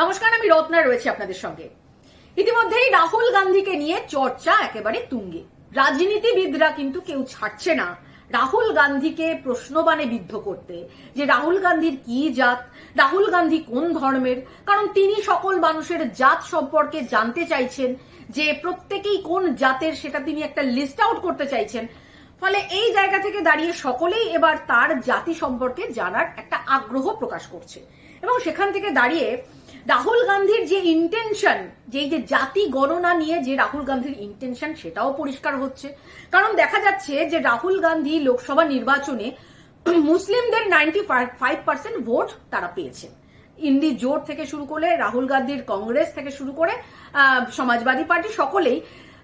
নমস্কার, আমি রত্না রয়েছে আপনাদের সঙ্গে। ইতিমধ্যেই রাহুল গান্ধীকে নিয়ে চর্চা একেবারে তুঙ্গে। রাজনীতিবিদরা কিন্তু কেউ ছাড়ছে না রাহুল গান্ধীকে প্রশ্নবাণে বিদ্ধ করতে, যে রাহুল গান্ধীর কি জাত, রাহুল গান্ধী কোন ধর্মের, কারণ তিনি সকল মানুষের জাত সম্পর্কে জানতে চাইছেন যে প্রত্যেকেই কোন জাতের সেটা তিনি একটা লিস্ট আউট করতে চাইছেন। ফলে এই জায়গা থেকে দাঁড়িয়ে সকলেই এবার তার জাতি সম্পর্কে জানার একটা আগ্রহ প্রকাশ করছে। এবং সেখান থেকে দাঁড়িয়ে রাহুল গান্ধীর যে ইন্টেনশন যে যে জাতি গণনা নিয়ে যে রাহুল গান্ধীর ইন্টেনশন সেটাও পরিষ্কার হচ্ছে। কারণ দেখা যাচ্ছে যে রাহুল গান্ধী লোকসভা নির্বাচনে মুসলিমদের নাইনটি ফাইভ পার্সেন্ট ভোট তারা পেয়েছে। ইন্ডি জোট থেকে শুরু করে রাহুল গান্ধীর কংগ্রেস থেকে শুরু করে সমাজবাদী পার্টি সকলেই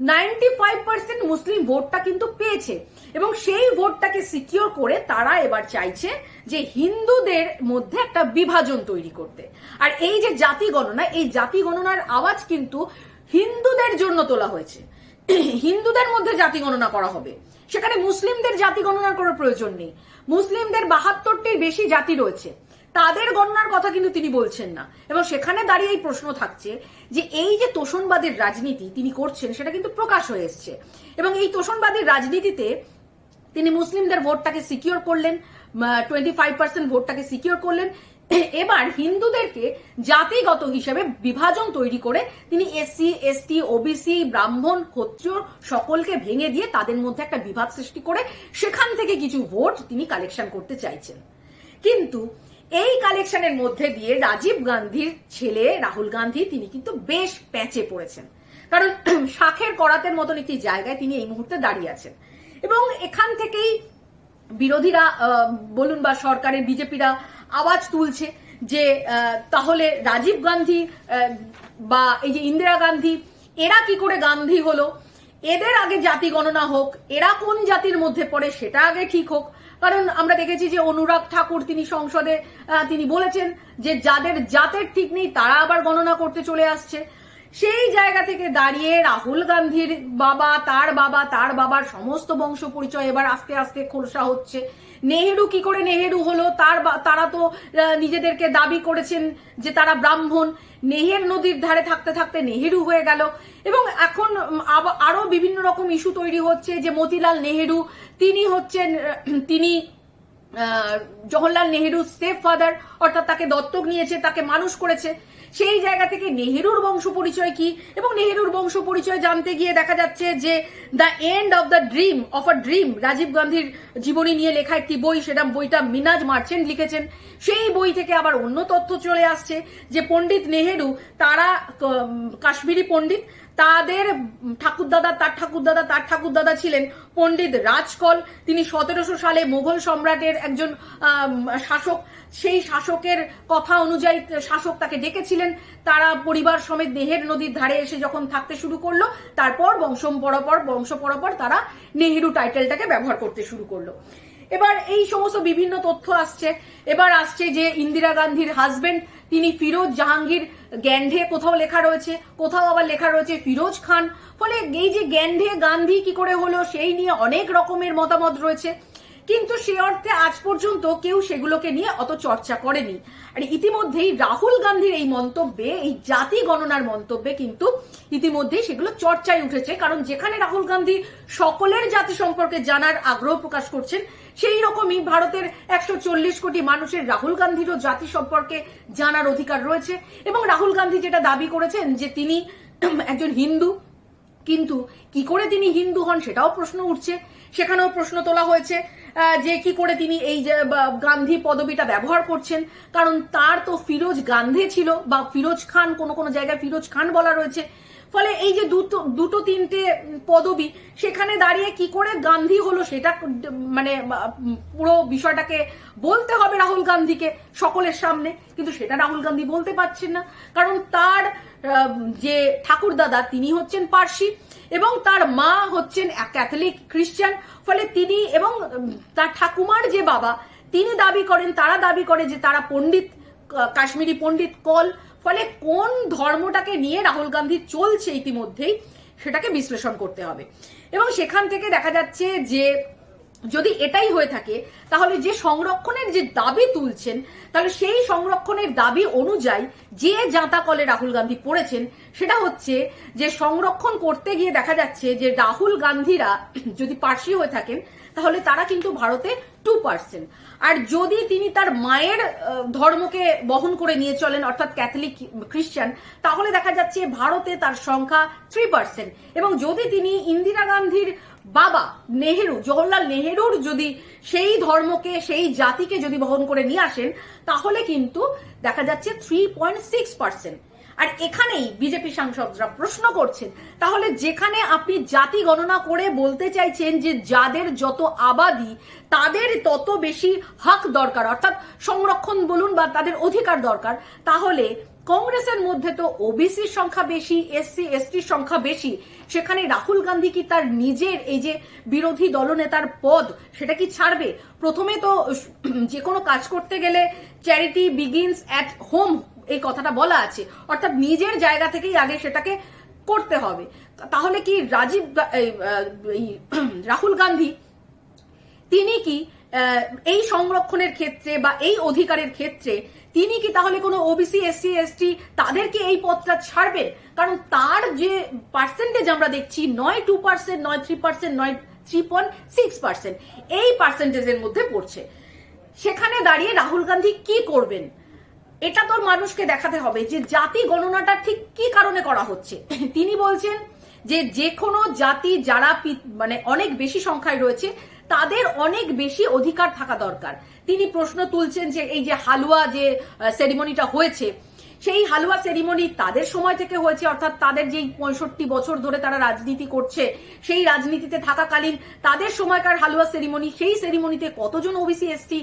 নাইনটি ফাইভ পার্সেন্ট মুসলিম ভোটটা কিন্তু পেয়েছে। এবং সেই ভোটটাকে সিকিওর করে তারা এবার চাইছে যে হিন্দুদের মধ্যে একটা বিভাজন তৈরি করতে। আর এই যে জাতি গণনা, এই জাতি গণনার আওয়াজ কিন্তু হিন্দুদের জন্য তোলা হয়েছে। হিন্দুদের মধ্যে জাতি গণনা করা হবে। সেখানে মুসলিমদের জাতি গণনা করার প্রয়োজন নেই। মুসলিমদের বাহাত্তরটির বেশি জাতি রয়েছে। তাদের গণনার কথা কিন্তু তিনি বলছেন না। এবং সেখানে দাঁড়িয়ে এই প্রশ্ন থাকছে যে এই যে তোষণবাদের রাজনীতি তিনি করছেন, সেটা কিন্তু প্রকাশ হয়ে এসছে। এবং এই তোষণবাদের রাজনীতিতে তিনি মুসলিমদের ভোটটাকে সিকিওর করলেন টোয়েন্টি ফাইভ পার্সেন্ট ভোটটাকে সিকিওর করলেন। এবার হিন্দুদেরকে জাতিগত হিসেবে বিভাজন তৈরি করে তিনি এসসি, এসটি, ওবিসি, ব্রাহ্মণ, ক্ষত্রিয় সকলকে ভেঙে দিয়ে তাদের মধ্যে একটা বিভাগ সৃষ্টি করে সেখান থেকে কিছু ভোট তিনি কালেকশন করতে চাইছেন। কিন্তু এই কালেকশনের মধ্যে দিয়ে রাজীব গান্ধীর ছেলে রাহুল গান্ধী, তিনি কিন্তু বেশ প্যাঁচে পড়েছেন। কারণ শাখের করাতের মতন একটি জায়গায় তিনি এই মুহূর্তে দাঁড়িয়ে আছেন। এবং এখান থেকেই বিরোধীরা বলুন বা সরকারের বিজেপিরা আওয়াজ তুলছে যে তাহলে রাজীব গান্ধী বা এই যে ইন্দিরা গান্ধী, এরা কি করে গান্ধী হলো? এদের আগে জাতি গণনা হোক, এরা কোন জাতির মধ্যে পড়ে সেটা আগে ঠিক হোক। কারণ আমরা দেখেছি যে অনুরাগ ঠাকুর তিনি সংসদে তিনি বলেছেন যে যাদের জাতের ঠিক নেই, তারা আবার গণনা করতে চলে আসছে। সেই জায়গা থেকে দাঁড়িয়ে রাহুল গান্ধীর বাবা, তার বাবা, তার বাবার সমস্ত বংশ পরিচয় এবার আস্তে আস্তে খোলসা হচ্ছে। নেহেরু কি করে নেহেরু হলো? তার তারা তো নিজেদেরকে দাবি করেছেন যে তারা ব্রাহ্মণ। নেহের নদীর ধারে থাকতে থাকতে নেহেরু হয়ে গেল। এবং এখন আরও বিভিন্ন রকম ইস্যু তৈরি হচ্ছে যে মতিলাল নেহেরু, তিনি হচ্ছেন তিনি জওহরলাল নেহেরু স্টেপ ফাদার অর্থাৎ তাকে দত্তক নিয়েছে, তাকে মানুষ করেছে। সেই জায়গা থেকে নেহেরুর বংশ পরিচয় কি? এবং নেহেরুর বংশ পরিচয় জানতে গিয়ে দেখা যাচ্ছে যে the end of the dream, of a dream, Rajiv গান্ধীর জীবনী নিয়ে লেখা একটি বই সেটা বইটা মিনাজ মার্চেন্ট লিখেছেন। সেই বই থেকে আবার অন্য তথ্য চলে আসছে যে পণ্ডিত নেহেরু তারা কাশ্মীরি পণ্ডিত তাদের ঠাকুরদাদা, তার ঠাকুরদাদা তার ঠাকুরদাদা ছিলেন পণ্ডিত রাজকল। তিনি সতেরোশো সালে মোগল সম্রাটের একজন শাসক। সেই শাসকের কথা অনুযায়ী শাসক তাকে ডেকেছিলেন। তারা পরিবার সমেত নেহের নদীর ধারে এসে যখন থাকতে শুরু করল, তারপর বংশ পরপর বংশ পরপর তারা নেহেরু টাইটেলটাকে ব্যবহার করতে শুরু করল। এবার এই সমস্ত বিভিন্ন তথ্য আসছে। এবার আসছে যে ইন্দিরা গান্ধীর হাজবেন্ড তিনি ফিরোজ জাহাঙ্গীর গ্যান্ডে কোথাও লেখা রয়েছে, কোথাও আবার লেখা রয়েছে ফিরোজ খান। ফলে এই যে গ্যান্ডে গান্ধী কি করে হলো, সেই নিয়ে অনেক রকমের মতামত রয়েছে। কিন্তু সে অর্থে আজ পর্যন্ত কেউ সেগুলোকে নিয়ে অত চর্চা করেনি। আর ইতিমধ্যেই রাহুল গান্ধীর এই মন্তব্যে, এই জাতি গণনার মন্তব্যে কিন্তু ইতিমধ্যেই সেগুলো চর্চায় উঠেছে। কারণ যেখানে রাহুল গান্ধী সকলের জাতি সম্পর্কে জানার আগ্রহ প্রকাশ করছেন, সেই রকমই ভারতের একশো চল্লিশ কোটি মানুষের রাহুল গান্ধীরও জাতি সম্পর্কে জানার অধিকার রয়েছে। এবং রাহুল গান্ধী যেটা দাবি করেছেন যে তিনি একজন হিন্দু কিন্তু কি করে তিনি হিন্দু হন সেটাও প্রশ্ন উঠছে। সেখানেও প্রশ্ন তোলা হয়েছে যে কি করে তিনি এই যে গান্ধী পদবিটা ব্যবহার করছেন। কারণ তার তো ফিরোজ গান্ধী ছিল, বা ফিরোজ খান, কোনো কোনো জায়গায় ফিরোজ খান বলা রয়েছে। ফলে এই যে দুটো দুটো তিনটে পদবি, সেখানে দাঁড়িয়ে কি করে গান্ধী হলো সেটা মানে পুরো বিষয়টাকে বলতে হবে রাহুল গান্ধীকে সকলের সামনে। কিন্তু সেটা রাহুল গান্ধী বলতে পারছেন না। কারণ তার যে ঠাকুরদাদা তিনি হচ্ছেন পার্সি এবং তার মা হচ্ছেন ক্যাথলিক খ্রিস্টান ফলে তিনি এবং তার ঠাকুমার যে বাবা, তিনি দাবি করেন, তারা দাবি করে যে তারা পণ্ডিত কাশ্মীরি পণ্ডিত কল। ফলে কোন ধর্মটাকে নিয়ে রাহুল গান্ধী চলছে ইতিমধ্যেই, সেটাকে বিশ্লেষণ করতে হবে। এবং সেখান থেকে দেখা যাচ্ছে যে যদি এটাই হয়ে থাকে, তাহলে যে সংরক্ষণের যে দাবি তুলছেন, তাহলে সেই সংরক্ষণের দাবি অনুযায়ী যে জাঁতা কলে রাহুল গান্ধী পড়েছেন, সেটা হচ্ছে যে সংরক্ষণ করতে গিয়ে দেখা যাচ্ছে যে রাহুল গান্ধীরা যদি পার্সি হয়ে থাকেন, তাহলে তারা কিন্তু ভারতে টু পার্সেন্ট আর যদি তিনি তার মায়ের ধর্মকে বহন করে নিয়ে চলেন, অর্থাৎ ক্যাথলিক, খ্রিস্টান, তাহলে দেখা যাচ্ছে ভারতে তার সংখ্যা থ্রি পার্সেন্ট এবং যদি তিনি ইন্দিরা গান্ধীর বাবা নেহেরু, জওহরলাল নেহেরুর যদি সেই ধর্মকে, সেই জাতিকে যদি বহন করে নিয়ে আসেন, তাহলে কিন্তু দেখা যাচ্ছে থ্রি পয়েন্ট সিক্স পার্সেন্ট আর এখানেই বিজেপি সাংসদরা প্রশ্ন করছেন, তাহলে যেখানে আপনি জাতি গণনা করে বলতে চাইছেন যে যাদের যত আবাদি, তাদের তত বেশি হক দরকার, অর্থাৎ সংরক্ষণ বলুন বা তাদের অধিকার দরকার, তাহলে কংগ্রেসের মধ্যে তো ওবিসির সংখ্যা বেশি এসসি এসটির সংখ্যা বেশি। সেখানে রাহুল গান্ধী কি তার নিজের এই যে বিরোধী দলনেতার পদ, সেটা কি ছাড়বে? প্রথমে তো যে কোনো কাজ করতে গেলে চ্যারিটি বিগিনস অ্যাট হোম এই কথাটা বলা আছে। অর্থাৎ নিজের জায়গা থেকেই আগে সেটাকে করতে হবে। তাহলে কি রাজীব রাহুল গান্ধী, তিনি কি এই সংরক্ষণের ক্ষেত্রে বা এই অধিকারের ক্ষেত্রে তিনি কি তাহলে কোনো ওবিসি এসসি এসটি তাদেরকে এই পথটা ছাড়বেন? কারণ তার যে পার্সেন্টেজ আমরা দেখছি, নয় টু পার্সেন্ট নয় থ্রি পার্সেন্ট নয় থ্রি পয়েন্ট সিক্স পার্সেন্ট এই পার্সেন্টেজের মধ্যে পড়ছে। সেখানে দাঁড়িয়ে রাহুল গান্ধী কি করবেন? এটা তোর মানুষকে দেখাতে হবে যে জাতি গণনাটা ঠিক কি কারণে করা হচ্ছে। তিনি বলছেন যে যে কোনো জাতি যারা মানে অনেক বেশি সংখ্যায় রয়েছে তাদের অনেক বেশি অধিকার থাকা দরকার। তিনি প্রশ্ন তুলছেন যে এই যে হালুয়া যে সেরিমনিটা হয়েছে সেই হালুয়া সেরিমনি তাদের সময় থেকে হয়েছে, অর্থাৎ তাদের যেই পঁয়ষট্টি বছর ধরে তারা রাজনীতি করছে, সেই রাজনীতিতে থাকাকালীন তাদের সময়কার হালুয়া সেরিমনি সেই সেরিমনিতে কতজন ওবিসি এসটি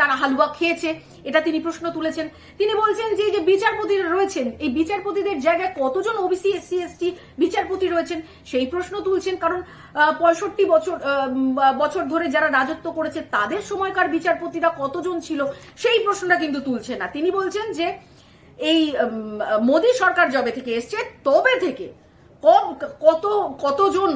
তারা হালুয়া খেয়েছে, এটা তিনি প্রশ্ন তুলেছেন। তিনি বলছেন যে যে বিচারপতিরা রয়েছেন, এই বিচারপতিদের জায়গায় কতজন ওবিসি এসসি এসটি বিচারপতি রয়েছেন, সেই প্রশ্ন তুলছেন। কারণ পঁয়ষট্টি বছর বছর ধরে যারা রাজত্ব করেছে, তাদের সময়কার বিচারপতিরা কতজন ছিল, সেই প্রশ্নটা কিন্তু তুলছে না। তিনি বলছেন যে এই মোদী সরকার জবে থেকে এসছে, তবে থেকে কত, কতজন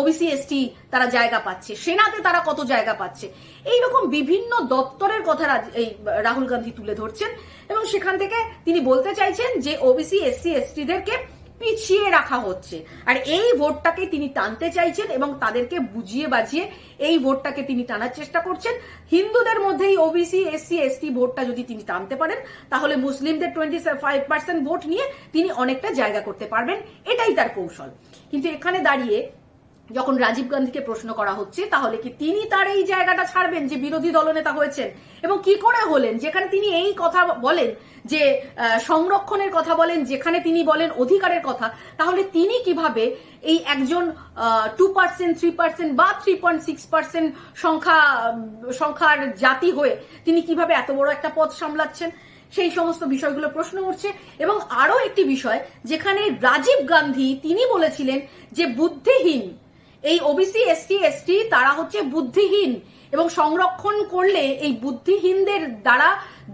ওবিসি এসটি তারা জায়গা পাচ্ছে, সেনাতে তারা কত জায়গা পাচ্ছে। এই রকম বিভিন্ন দপ্তরের কথা এই, রাহুল গান্ধী তুলে ধরছেন এবং সেখান থেকে তিনি বলতে চাইছেন যে ওবিসি এসসি এসটিদেরকে পিছিয়ে রাখা হচ্ছে। আর এই ভোটটাকে তিনি টানতে চাইছেন এবং তাদেরকে বুঝিয়ে বাজিয়ে এই ভোটটাকে তিনি টানার চেষ্টা করছেন। হিন্দুদের মধ্যেই ওবিসি এসসি এসটি ভোটটা যদি তিনি টানতে পারেন, তাহলে মুসলিমদের টোয়েন্টি ফাইভ পার্সেন্ট ভোট নিয়ে তিনি অনেকটা জায়গা করতে পারবেন। এটাই তার কৌশল। কিন্তু এখানে দাঁড়িয়ে যখন রাজীব গান্ধীকে প্রশ্ন করা হচ্ছে, তাহলে কি তিনি তার এই জায়গাটা ছাড়বেন যে বিরোধী দলনেতা হয়েছেন? এবং কি করে হলেন? যেখানে তিনি এই কথা বলেন যে সংরক্ষণের কথা বলেন, যেখানে তিনি বলেন অধিকারের কথা, তাহলে তিনি কীভাবে এই একজন টু পার্সেন্ট থ্রি পার্সেন্ট বা থ্রি পয়েন্ট সিক্স পার্সেন্ট সংখ্যা সংখ্যার জাতি হয়ে তিনি কীভাবে এত বড় একটা পদ সামলাচ্ছেন? সেই সমস্ত বিষয়গুলো প্রশ্ন উঠছে। এবং আরও একটি বিষয়, যেখানে রাজীব গান্ধী তিনি বলেছিলেন যে, বুদ্ধিহীন এই ওবিসি এসটি এসটি তারা হচ্ছে বুদ্ধিহীন এবং সংরক্ষণ করলে এই বুদ্ধিহীনদের দ্বারা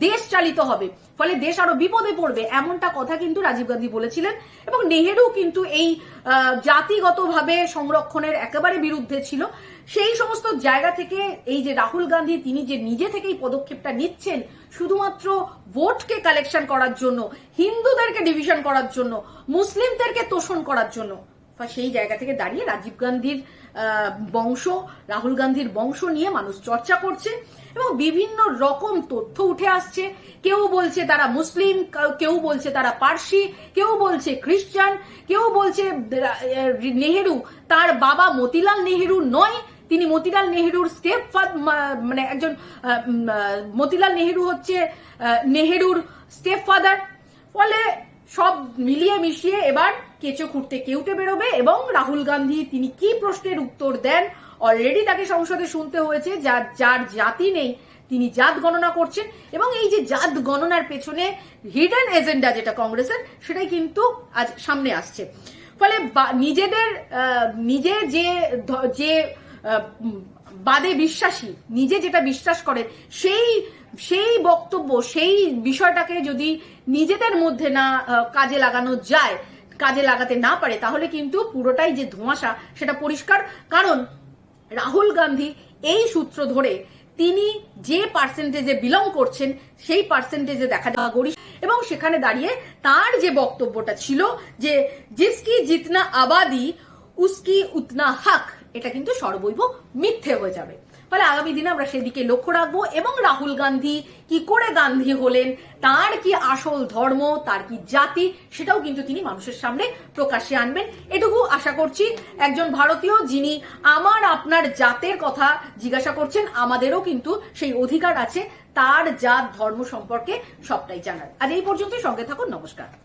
দেশ চালিত হবে। ফলে দেশ আরও বিপদে পড়বে, এমনটা কথা কিন্তু রাজীব গান্ধী বলেছিলেন এবং নেহেরু কিন্তু এই জাতিগতভাবে সংরক্ষণের একেবারে বিরুদ্ধে ছিল। সেই সমস্ত জায়গা থেকে এই যে রাহুল গান্ধী, তিনি যে নিজে থেকেই পদক্ষেপটা নিচ্ছেন, শুধুমাত্র ভোটকে কালেকশন করার জন্য, হিন্দুদেরকে ডিভিশন করার জন্য, মুসলিমদেরকে তোষণ করার জন্য সেই জায়গা থেকে দাঁড়িয়ে রাজীব গান্ধীর বংশ, রাহুল গান্ধীর বংশ নিয়ে মানুষ চর্চা করছে এবং বিভিন্ন রকম তথ্য উঠে আসছে। কেউ বলছে তারা মুসলিম কেউ বলছে তারা পার্সি, কেউ বলছে খ্রিস্টান, কেউ বলছে নেহেরু। তার বাবা মতিলাল নেহেরু নয়, তিনি মতিলাল নেহেরুর স্টেপ মানে একজন মতিলাল নেহেরু হচ্ছে নেহেরুর স্টেপ ফাদার ফলে সব মিলিয়ে মিশিয়ে এবার কেঁচো খুঁড়তে কেউটে বেরোবে এবং রাহুল গান্ধী, তিনি কি প্রশ্নের উত্তর দেন অলরেডি তাকে সংসদে শুনতে হয়েছে যার যার জাতি নেই, তিনি জাত গণনা করছেন এবং এই যে জাত গণনার পেছনে হিডেন এজেন্ডা যেটা কংগ্রেসের, সেটাই কিন্তু আজ সামনে আসছে। ফলে নিজেদের নিজে যে যে বাদে বিশ্বাসী, নিজে যেটা বিশ্বাস করে, সেই সেই বক্তব্য, সেই বিষয়টাকে যদি নিজেদের মধ্যে না কাজে লাগানো যায়, কাজে লাগাতে না পারে, তাহলে কিন্তু পুরোটাই যে ধোঁয়াশা, সেটা পরিষ্কার। কারণ রাহুল গান্ধী এই সূত্র ধরে তিনি যে পার্সেন্টেজে বিলং করছেন, সেই পার্সেন্টেজে দেখা যাওয়া গরিষ্ঠ এবং সেখানে দাঁড়িয়ে তার যে বক্তব্যটা ছিল যে, জিসকি জিতনা আবাদি, উসকি উতনা হাক এটা কিন্তু সর্বৈব মিথ্যে হয়ে যাবে। ফলে আগামী দিনে আমরা সেদিকে লক্ষ্য রাখব। এবং রাহুল গান্ধী কি করে গান্ধী হলেন, তার কি আসল ধর্ম, তার কি জাতি, সেটাও কিন্তু তিনি মানুষের সামনে প্রকাশ্যে আনবেন। এটুকু আশা করছি একজন ভারতীয় যিনি আমার আপনার জাতের কথা জিজ্ঞাসা করছেন, আমাদেরও কিন্তু সেই অধিকার আছে, তার জাত ধর্ম সম্পর্কে সবটাই জানার। আজ এই পর্যন্তই, সঙ্গে থাকুন, নমস্কার।